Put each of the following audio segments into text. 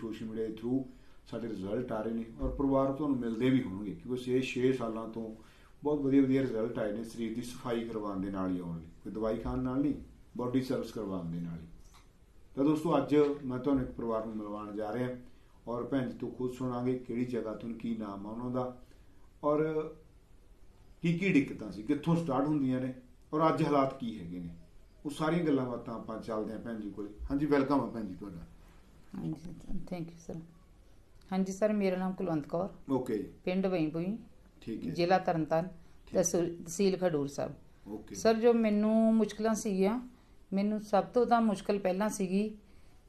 Social media ਦੇ through ਸਾਡੇ result ਆ ਰਹੇ ਨੇ ਔਰ ਪਰਿਵਾਰ ਤੁਹਾਨੂੰ ਮਿਲਦੇ ਵੀ ਹੋਣਗੇ ਕਿਉਂਕਿ ਇਹ 6 ਸਾਲਾਂ ਤੋਂ ਬਹੁਤ ਵਧੀਆ ਵਧੀਆ ਰਿਜ਼ਲਟ ਆਏ ਨੇ ਸਰੀਰ ਦੀ ਸਫ਼ਾਈ ਕਰਵਾਉਣ ਦੇ ਨਾਲ ਹੀ ਆਉਣ ਲਈ, ਕੋਈ ਦਵਾਈ ਖਾਣ ਨਾਲ ਨਹੀਂ ਬਾਡੀ ਸਰਵਿਸ ਕਰਵਾਉਣ ਦੇ ਨਾਲ ਹੀ। ਤਾਂ ਦੋਸਤੋ, ਅੱਜ ਮੈਂ ਤੁਹਾਨੂੰ ਇੱਕ ਪਰਿਵਾਰ ਨੂੰ ਮਿਲਵਾਉਣ ਜਾ ਰਿਹਾ ਔਰ ਭੈਣ ਜੀ ਤੋਂ ਖੁਦ ਸੁਣਾਂਗੇ ਕਿਹੜੀ ਜਗ੍ਹਾ ਤੋਂ ਕੀ ਨਾਮ ਆ ਉਹਨਾਂ ਦਾ ਔਰ ਕੀ ਕੀ ਦਿੱਕਤਾਂ ਸੀ, ਕਿੱਥੋਂ ਸਟਾਰਟ ਹੁੰਦੀਆਂ ਨੇ ਔਰ ਅੱਜ ਹਾਲਾਤ ਕੀ ਹੈਗੇ ਨੇ। ਉਹ ਸਾਰੀਆਂ ਗੱਲਾਂ ਬਾਤਾਂ ਆਪਾਂ ਚੱਲਦੇ ਆਂ ਭੈਣ ਜੀ ਕੋਲੇ। ਹਾਂਜੀ ਵੈਲਕਮ ਆ ਭੈਣ ਜੀ ਤੁਹਾਡਾ। ਹਾਂਜੀ ਥੈਂਕ ਯੂ ਸਰ ਹਾਂਜੀ ਸਰ ਮੇਰਾ ਨਾਮ ਕੁਲਵੰਤ ਕੌਰ। ਓਕੇ ਪਿੰਡ ਵਈਪੁਈ ਠੀਕ ਹੈ। ਜ਼ਿਲ੍ਹਾ ਤਰਨਤਾਰਨ ਤਹਿਸੀਲ ਖਡੂਰ ਸਾਹਿਬ। ਓਕੇ ਸਰ ਜੋ ਮੈਨੂੰ ਮੁਸ਼ਕਲਾਂ ਸੀਗੀਆਂ ਮੈਨੂੰ ਸਭ ਤੋਂ ਤਾਂ ਮੁਸ਼ਕਲ ਪਹਿਲਾਂ ਸੀਗੀ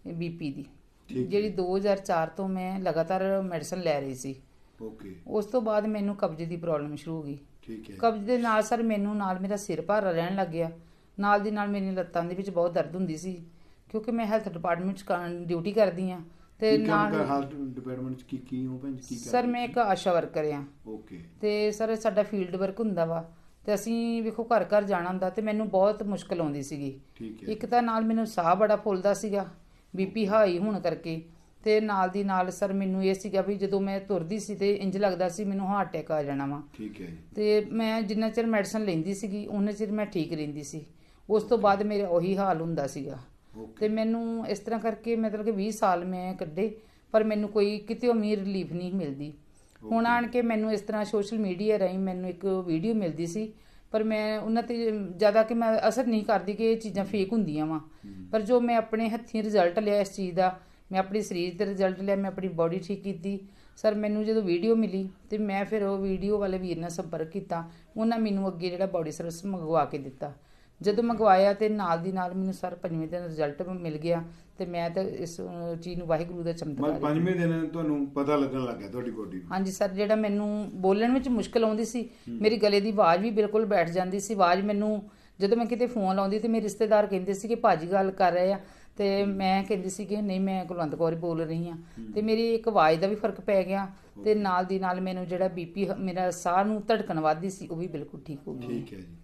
ਬੀਪੀ ਦੀ। ਜਿਹੜੀ 2004 ਤੋਂ ਮੈਂ ਲਗਾਤਾਰ ਮੈਡੀਸਨ ਲੈ ਰਹੀ ਸੀ। ਓਕੇ ਉਸ ਤੋਂ ਬਾਅਦ ਮੈਨੂੰ ਕਬਜ਼ ਦੀ ਪ੍ਰੋਬਲਮ ਸ਼ੁਰੂ ਹੋ ਗਈ। ਠੀਕ ਹੈ। ਕਬਜ਼ ਦੇ ਨਾਲ ਸਰ ਮੈਨੂੰ ਨਾਲ ਮੇਰਾ ਸਿਰ ਭਾਰਾ ਰਹਿਣ ਲੱਗ ਗਿਆ। ਨਾਲ ਦੀ ਨਾਲ ਮੇਰੀਆਂ ਲੱਤਾਂ ਦੇ ਵਿੱਚ ਬਹੁਤ ਦਰਦ ਹੁੰਦੀ ਸੀ। ਕਿਉਂਕਿ ਮੈਂ ਹੈਲਥ ਡਿਪਾਰਟਮੈਂਟ 'ਚ ਡਿਊਟੀ ਕਰਦੀ ਆ ਤੇ ਨਾਲ ਹਾਲ ਡਿਪਾਰਟਮੈਂਟ ਚ ਕੀ ਕੀ ਹੋ ਭੈਣ ਕੀ ਕਰ ਸਰ ਮੈਂ ਇੱਕ ਆਸ਼ਾ ਵਰਕਰ ਆ ਓਕੇ ਤੇ ਸਰ ਸਾਡਾ ਫੀਲਡ ਵਰਕ ਹੁੰਦਾ ਵਾ ਤੇ ਅਸੀਂ ਵੇਖੋ ਘਰ ਘਰ ਜਾਣਾ ਹੁੰਦਾ ਤੇ ਮੈਨੂੰ ਬਹੁਤ ਮੁਸ਼ਕਲ ਆਉਂਦੀ ਸੀਗੀ। ਇੱਕ ਤਾਂ ਨਾਲ ਮੈਨੂੰ ਸਾਹ ਬੜਾ ਫੁੱਲਦਾ ਸੀਗਾ ਬੀਪੀ ਹਾਈ ਹੋਣ ਕਰਕੇ ਤੇ ਨਾਲ ਦੀ ਨਾਲ ਸਰ ਮੈਨੂੰ ਇਹ ਸੀਗਾ ਵੀ ਜਦੋਂ ਮੈਂ ਤੁਰਦੀ ਸੀ ਤੇ ਇੰਜ ਲੱਗਦਾ ਸੀ ਮੈਨੂੰ ਹਾਰਟ ਅਟੈਕ ਆ ਜਾਣਾ ਵਾ। ਠੀਕ ਹੈ ਜੀ। ਤੇ ਮੈਂ ਜਿੰਨਾ ਚਿਰ ਮੈਡੀਸਨ ਲੈਂਦੀ ਸੀਗੀ ਉਹਨਾਂ ਚਿਰ ਮੈਂ ਠੀਕ ਰਹਿੰਦੀ ਸੀ। ਉਸ ਤੋਂ ਬਾਅਦ ਮੇਰਾ ਉਹੀ ਹਾਲ ਹੁੰਦਾ ਸੀਗਾ। ਤੇ ਮੈਨੂੰ ਇਸ ਤਰ੍ਹਾਂ ਕਰਕੇ ਮਤਲਬ ਕਿ 20 ਸਾਲ ਮੈਂ ਕੱਢੇ ਪਰ ਮੈਨੂੰ ਕੋਈ ਕਿਤੇ ਉਮੀਦ ਰਿਲੀਫ ਨਹੀਂ ਮਿਲਦੀ। ਹੁਣ ਆਣ ਕੇ ਮੈਨੂੰ ਇਸ ਤਰ੍ਹਾਂ ਸੋਸ਼ਲ ਮੀਡੀਆ ਰਾਹੀਂ ਮੈਨੂੰ ਇੱਕ ਵੀਡੀਓ ਮਿਲਦੀ ਸੀ ਪਰ ਮੈਂ ਉਹਨਾਂ ਤੇ ਜ਼ਿਆਦਾ ਕਿ ਮੈਂ ਅਸਰ ਨਹੀਂ ਕਰਦੀ ਕਿ ਇਹ ਚੀਜ਼ਾਂ ਫੇਕ ਹੁੰਦੀਆਂ ਵਾ। ਪਰ ਜੋ ਮੈਂ ਆਪਣੇ ਹੱਥੀਂ ਰਿਜ਼ਲਟ ਲਿਆ ਇਸ ਚੀਜ਼ ਦਾ ਮੈਂ ਆਪਣੀ ਸਰੀਰ ਤੇ ਰਿਜ਼ਲਟ ਲਿਆ ਮੈਂ ਆਪਣੀ ਬਾਡੀ ਠੀਕ ਕੀਤੀ ਸਰ ਮੈਨੂੰ ਜਦੋਂ ਵੀਡੀਓ ਮਿਲੀ ਤੇ ਮੈਂ ਫਿਰ ਉਹ ਵੀਡੀਓ ਵਾਲੇ ਵੀਰ ਨਾਲ ਸੰਪਰਕ ਕੀਤਾ ਉਹਨਾਂ ਮੈਨੂੰ ਅੱਗੇ ਜਿਹੜਾ ਬਾਡੀ ਸਰਵਿਸ ਮੰਗਵਾ ਕੇ ਦਿੱਤਾ। ਜਦੋਂ ਮੰਗਵਾਇਆ ਤੇ ਨਾਲ ਦੀ ਨਾਲ ਮੈਨੂੰ ਸਰ ਪੰਜਵੇਂ ਦਿਨ ਰਿਜ਼ਲਟ ਮਿਲ ਗਿਆ ਤੇ ਮੈਂ ਤਾਂ ਇਸ ਚੀਜ਼ ਨੂੰ ਵਾਹਿਗੁਰੂ ਦਾ ਚਮਤਕਾਰ ਪੰਜਵੇਂ ਦਿਨ ਤੁਹਾਨੂੰ ਪਤਾ ਲੱਗਣ ਲੱਗ ਗਿਆ ਤੁਹਾਡੀ ਬੋਡੀ ਨੂੰ। ਹਾਂਜੀ ਸਰ ਜਿਹੜਾ ਮੈਨੂੰ ਬੋਲਣ ਵਿੱਚ ਮੁਸ਼ਕਲ ਆਉਂਦੀ ਸੀ ਮੇਰੀ ਗਲੇ ਦੀ ਆਵਾਜ਼ ਵੀ ਬਿਲਕੁਲ ਬੈਠ ਜਾਂਦੀ ਸੀ। ਆਵਾਜ਼ ਮੈਨੂੰ ਜਦੋਂ ਮੈਂ ਕਿਤੇ ਫੋਨ ਲਾਉਂਦੀ ਤੇ ਮੇਰੇ ਰਿਸ਼ਤੇਦਾਰ ਕਹਿੰਦੇ ਸੀ ਕਿ ਭਾਜੀ ਗੱਲ ਕਰ ਰਹੇ ਆ ਤੇ ਮੈਂ ਕਹਿੰਦੀ ਸੀ ਕਿ ਨਹੀਂ ਮੈਂ ਕੁਲਵੰਤ ਕੌਰ ਬੋਲ ਰਹੀ ਆ ਤੇ ਮੇਰੀ ਇੱਕ ਆਵਾਜ਼ ਦਾ ਵੀ ਫ਼ਰਕ ਪੈ ਗਿਆ ਤੇ ਨਾਲ ਦੀ ਨਾਲ ਮੈਨੂੰ ਜਿਹੜਾ ਬੀਪੀ ਮੇਰਾ ਸਾਹ ਨੂੰ ਧੜਕਣ ਵੱਧਦੀ ਸੀ ਉਹ ਵੀ ਬਿਲਕੁਲ ਠੀਕ ਹੋ ਗਈ ਠੀਕ ਹੈ ਜੀ।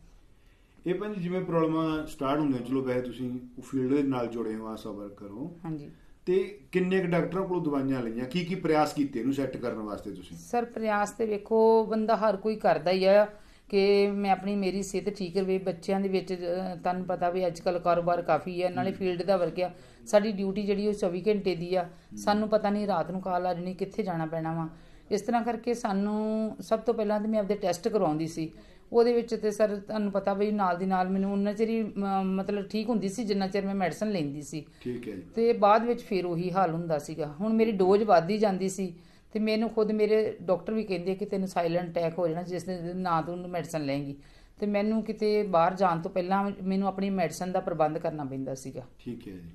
ਇਹ ਭੈਣ ਜੀ ਜਿਵੇਂ ਪ੍ਰੋਬਲਮਾਂ ਸਟਾਰਟ ਹੁੰਦੀਆਂ ਚਲੋ ਵੈਸੇ ਤੁਸੀਂ ਉਹ ਫੀਲਡ ਦੇ ਨਾਲ ਜੁੜੇ ਹੋ ਆਸਾ ਵਰਕਰ ਹੋ ਹਾਂਜੀ। ਤੇ ਕਿੰਨੇ ਕੁ ਡਾਕਟਰਾਂ ਕੋਲੋਂ ਦਵਾਈਆਂ ਲਈਆਂ? ਕੀ ਕੀ ਪ੍ਰਯਾਸ ਕੀਤੇ ਇਹਨੂੰ ਸੈੱਟ ਕਰਨ ਵਾਸਤੇ ਤੁਸੀਂ? ਸਰ ਪ੍ਰਯਾਸ ਤੇ ਵੇਖੋ ਬੰਦਾ ਹਰ ਕੋਈ ਕਰਦਾ ਹੀ ਆ ਕਿ ਮੈਂ ਆਪਣੀ ਮੇਰੀ ਸਿਹਤ ਠੀਕ ਰਵੇ। ਬੱਚਿਆਂ ਦੇ ਵਿੱਚ ਤੁਹਾਨੂੰ ਪਤਾ ਵੀ ਅੱਜ ਕੱਲ ਕਾਰੋਬਾਰ ਕਾਫੀ ਹੈ ਨਾਲੇ ਫੀਲਡ ਦਾ ਵਰਕ ਆ। ਸਾਡੀ ਡਿਊਟੀ ਜਿਹੜੀ ਉਹ 24 ਘੰਟੇ ਦੀ ਆ। ਸਾਨੂੰ ਪਤਾ ਨਹੀਂ ਰਾਤ ਨੂੰ ਕਾਲ ਆ ਜਣੀ ਕਿੱਥੇ ਜਾਣਾ ਪੈਣਾ ਵਾ। ਇਸ ਤਰ੍ਹਾਂ ਕਰਕੇ ਸਾਨੂੰ ਸਭ ਤੋਂ ਪਹਿਲਾਂ ਤੇ ਮੈਂ ਆਪਦੇ ਟੈਸਟ ਕਰਵਾਉਂਦੀ ਸੀ। ਉਹਦੇ ਵਿੱਚ ਤੇ ਸਰ ਤੁਹਾਨੂੰ ਪਤਾ ਵੀ ਨਾਲ ਦੀ ਨਾਲ ਮੈਨੂੰ ਉਹਨਾਂ ਚਿਰ ਹੀ ਮ- ਮਤਲਬ ਠੀਕ ਹੁੰਦੀ ਸੀ ਜਿੰਨਾ ਚਿਰ ਮੈਂ ਮੈਡੀਸਨ ਲੈਂਦੀ ਸੀ। ਠੀਕ ਹੈ ਜੀ। ਤੇ ਬਾਅਦ ਵਿੱਚ ਫਿਰ ਉਹੀ ਹਾਲ ਹੁੰਦਾ ਸੀਗਾ। ਹੁਣ ਮੇਰੀ ਡੋਜ਼ ਵੱਧਦੀ ਜਾਂਦੀ ਸੀ ਤੇ ਮੈਨੂੰ ਖੁਦ ਮੇਰੇ ਡਾਕਟਰ ਵੀ ਕਹਿੰਦੇ ਕਿ ਤੈਨੂੰ ਸਾਇਲੈਂਟ ਅਟੈਕ ਹੋ ਜਾਣਾ ਜਿਸ ਦੇ ਨਾ ਤੂੰ ਮੈਡੀਸਨ ਲਏਂਗੀ। ਤੇ ਮੈਨੂੰ ਕਿਤੇ ਬਾਹਰ ਜਾਣ ਤੋਂ ਪਹਿਲਾਂ ਮੈਨੂੰ ਆਪਣੀ ਮੈਡੀਸਨ ਦਾ ਪ੍ਰਬੰਧ ਕਰਨਾ ਪੈਂਦਾ ਸੀਗਾ। ਠੀਕ ਹੈ ਜੀ।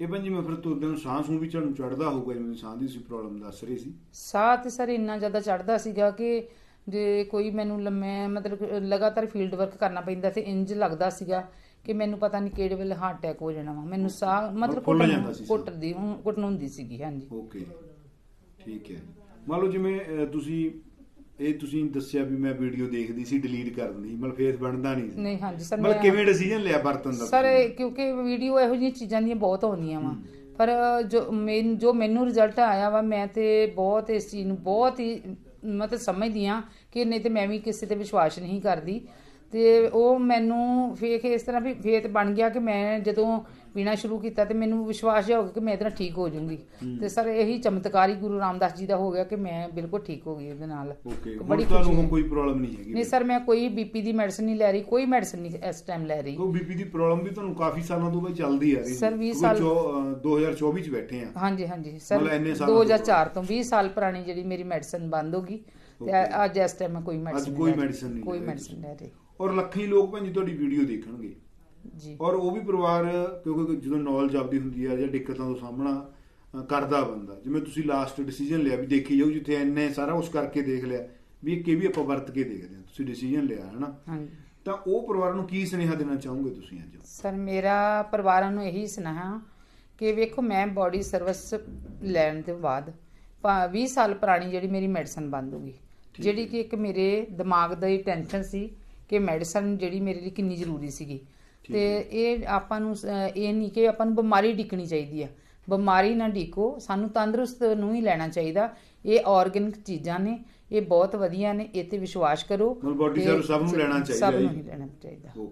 ਇਹ ਭੈਣ ਜੀ ਮੈਂ ਫਿਰ ਤੁਰਦੇ ਨੂੰ ਸਾਹ ਸੂ ਵੀ ਤੁਹਾਨੂੰ ਚੜਦਾ ਹੋਊਗਾ ਜਿਵੇਂ ਸਾਹ ਦੀ ਸੀ ਪ੍ਰੋਬਲਮ ਦੱਸ ਰਹੀ ਸੀ? ਸਾਹ ਤੇ ਸਰ ਇੰਨਾ ਜ਼ਿਆਦਾ ਚੜਦਾ ਸੀਗਾ ਕਿ ਜੇ ਕੋਈ ਮੈਨੂੰ ਲੰਮੇ ਮਤਲਬ ਲਗਾਤਾਰ ਫੀਲਡ ਵਰਕ ਕਰਨਾ ਪੈਂਦਾ ਤੇ ਇੰਜ ਲੱਗਦਾ ਸੀਗਾ ਕਿ ਮੈਨੂੰ ਪਤਾ ਨਹੀਂ ਕਿਹੜੇ ਵੇਲੇ ਹਾਰਟ ਅਟੈਕ ਹੋ ਜਾਣਾ ਵਾ। ਮੈਨੂੰ ਸਾਹ ਮਤਲਬ ਸੀ ਸਾਹ। ਘੁੱਟਦੀ ਘੁੱਟਣ ਹੁੰਦੀ ਸੀਗੀ ਹਾਂਜੀ। ਓਕੇ। ਠੀਕ ਹੈ। ਮੰਨ ਲਓ ਜਿਵੇਂ ਤੁਸੀਂ ਇਹ ਤੁਸੀਂ ਦੱਸਿਆ ਵੀ ਮੈਂ ਵੀਡੀਓ ਦੇਖਦੀ ਸੀ ਡਿਲੀਟ ਕਰ ਦਿੰਦੀ ਸੀ, ਮਤਲਬ ਫੇਸ ਬਣਦਾ ਨਹੀਂ ਸੀ। ਨਹੀਂ ਹਾਂਜੀ ਸਰ ਮਤਲਬ ਮੈਂ ਕਿਵੇਂ ਡਿਸੀਜਨ ਲਿਆ ਵਰਤਨ ਦਾ? ਸਰ ਕਿਉਂਕਿ ਵੀਡੀਓ ਇਹੋ ਜਿਹੀਆਂ ਚੀਜ਼ਾਂ ਦੀਆਂ ਬਹੁਤ ਆਉਂਦੀਆਂ ਵਾ। ਪਰ ਜੋ ਮੈਨ ਜੋ ਮੈਨੂੰ ਰਿਜ਼ਲਟ ਆਇਆ ਵਾ ਮੈਂ ਤੇ ਬਹੁਤ ਇਸ ਚੀਜ਼ ਨੂੰ ਬਹੁਤ ਹੀ ਮਤਲਬ ਸਮਝਦੀ ਆ ਕਿ ਨਹੀਂ ਤੇ ਮੈਂ ਵੀ ਕਿਸੇ ਤੇ ਵਿਸ਼ਵਾਸ ਨਹੀਂ ਕਰਦੀ। ਤੇ ਉਹ ਮੈਨੂੰ ਵੇਖ ਇਸ ਤਰ੍ਹਾਂ ਵੀ ਫੇਤ ਬਣ ਗਿਆ ਕਿ ਮੈਂ ਜਦੋਂ ਪੀਣਾ ਸ਼ੁਰੂ ਕੀਤਾ ਤੇ ਮੈਨੂੰ ਵਿਸ਼ਵਾਸ ਜਿਹਾ ਹੋ ਗਿਆ ਕਿ ਮੈਂ ਇਹਦੇ ਨਾਲ ਠੀਕ ਹੋ ਜਾਊਂਗੀ। ਤੇ ਸਰ ਇਹੀ ਚਮਤਕਾਰੀ ਗੁਰੂ ਰਾਮਦਾਸ ਜੀ ਦਾ ਹੋ ਗਿਆ ਕਿ ਮੈਂ ਬਿਲਕੁਲ ਠੀਕ ਹੋ ਗਈ ਇਹਦੇ ਨਾਲ। ਬੜੀ ਤੁਹਾਨੂੰ ਹੁਣ। ਕੋਈ ਪ੍ਰੋਬਲਮ ਨਹੀਂ ਹੈਗੀ ਨਹੀਂ ਸਰ ਮੈਂ ਕੋਈ ਬੀਪੀ ਦੀ ਮੈਡੀਸਨ ਨਹੀਂ ਲੈ ਰਹੀ ਕੋਈ ਮੈਡੀਸਨ ਨਹੀਂ ਇਸ ਟਾਈਮ ਲੈ ਰਹੀ। ਉਹ ਬੀਪੀ ਦੀ ਪ੍ਰੋਬਲਮ ਵੀ ਤੁਹਾਨੂੰ ਕਾਫੀ ਸਾਲਾਂ ਤੋਂ ਬਈ ਚੱਲਦੀ ਆ ਰਹੀ ਵੀਹ ਕਿਉਂਕਿ ਸਾਲ- ਚੌ- ਅਹ 2024 ਚ ਬੈਠੇ ਆ। ਹਾਂਜੀ ਹਾਂਜੀ। ਸਰ ਮਤਲਬ ਇੰਨੇ ਸਾਲਾਂ ਤੋਂ 2004 ਤੋਂ 20 ਸਾਲ ਪੁਰਾਣੀ ਜਿਹੜੀ ਮੇਰੀ ਮੈਡੀਸਨ ਬੰਦ ਹੋ ਗਈ। ਤੇ. ਅੱਜ ਇਸ ਟਾਈਮ ਕੋਈ ਮੈਡੀਸਨ ਕੋਈ medicine ਨਹੀਂ ਕੋਈ ਮੈਡੀਸਨ ਲੈ ਰਹੀ। ਔਰ ਲੱਖਾਂ ਹੀ ਲੋਕ ਭੈਣ ਜੀ ਤੁਹਾਡੀ ਵੀਡੀਓ ਦੇਖਣਗੇ। ਜੀ। ਔਰ ਉਹ ਵੀ ਪਰਿਵਾਰ ਕਿਉਂਕਿ ਜਦੋਂ ਨੌਲੇਜ ਆਪਦੀ ਹੁੰਦੀ ਆ ਜਾਂ ਦਿੱਕਤਾਂ ਦਾ ਸਾਹਮਣਾ ਕਰਦਾ ਬੰਦਾ। ਜਿਵੇਂ ਤੁਸੀਂ ਲਾਸਟ ਡਿਸੀਜਨ ਲਿਆ ਵੀ ਦੇਖੀ ਜਾਓ ਜਿੱਥੇ ਇੰਨੇ ਸਾਰਾ ਉਸ ਕਰਕੇ ਦੇਖ ਲਿਆ ਵੀ ਇਹ ਕਿ ਵੀ ਆਪਾਂ ਵਰਤ ਕੇ ਦੇਖਦੇ ਹਾਂ ਤੁਸੀਂ ਡਿਸੀਜਨ ਲਿਆ ਹੈ ਨਾ ਹਾਂਜੀ। ਤਾਂ ਉਹ ਪਰਿਵਾਰ ਨੂੰ ਕੀ ਸੁਨੇਹਾ ਦੇਣਾ ਚਾਹੋਗੇ ਤੁਸੀਂ ਅੱਜ? ਸਰ ਮੇਰਾ ਪਰਿਵਾਰਾਂ ਨੂੰ ਇਹੀ ਸੁਨੇਹਾ ਕਿ ਵੇਖੋ ਮੈਂ ਬਾਡੀ ਸਰਵਿਸ ਲੈਣ ਤੋਂ ਬਾਅਦ ਪਾ- 20 ਸਾਲ ਪੁਰਾਣੀ ਜਿਹੜੀ ਮੇਰੀ ਮੈਡੀਸਨ ਬੰਦ ਹੋ ਗਈ। ਜਿਹੜੀ। ਕਿ ਇੱਕ ਮੇਰੇ ਦਿਮਾਗ ਦਾ ਹੀ ਟੈਨਸ਼ਨ ਸੀ ਕਿ ਮੈਡੀਸਨ ਜਿਹੜੀ ਮੇਰੇ ਲਈ ਕਿੰਨੀ ਜ਼ਰੂਰੀ ਸੀਗੀ ਤੇ। ਇਹ ਆਪਾਂ ਨੂੰ ਇਹ ਨਹੀਂ ਕਿ ਆਪਾਂ ਨੂੰ ਬਿਮਾਰੀ ਡਿੱਕਣੀ ਚਾਹੀਦੀ ਆ ਬਿਮਾਰੀ ਨਾ ਢੀਕੋ ਸਾਨੂੰ ਤੰਦਰੁਸਤ ਨੂੰ ਹੀ ਲੈਣਾ ਚਾਹੀਦਾ ਇਹ ਆਰਗੈਨਿਕ ਚੀਜ਼ਾਂ ਨੇ ਇਹ ਬਹੁਤ ਵਧੀਆ ਨੇ ਇਹ ਤੇ ਵਿਸ਼ਵਾਸ ਕਰੋ service ਸਭ ਨੂੰ ਲੈਣਾ ਚਾਹੀਦਾ ਸਭ ਨੂੰ। ਹੀ ਲੈਣਾ ਚਾਹੀਦਾ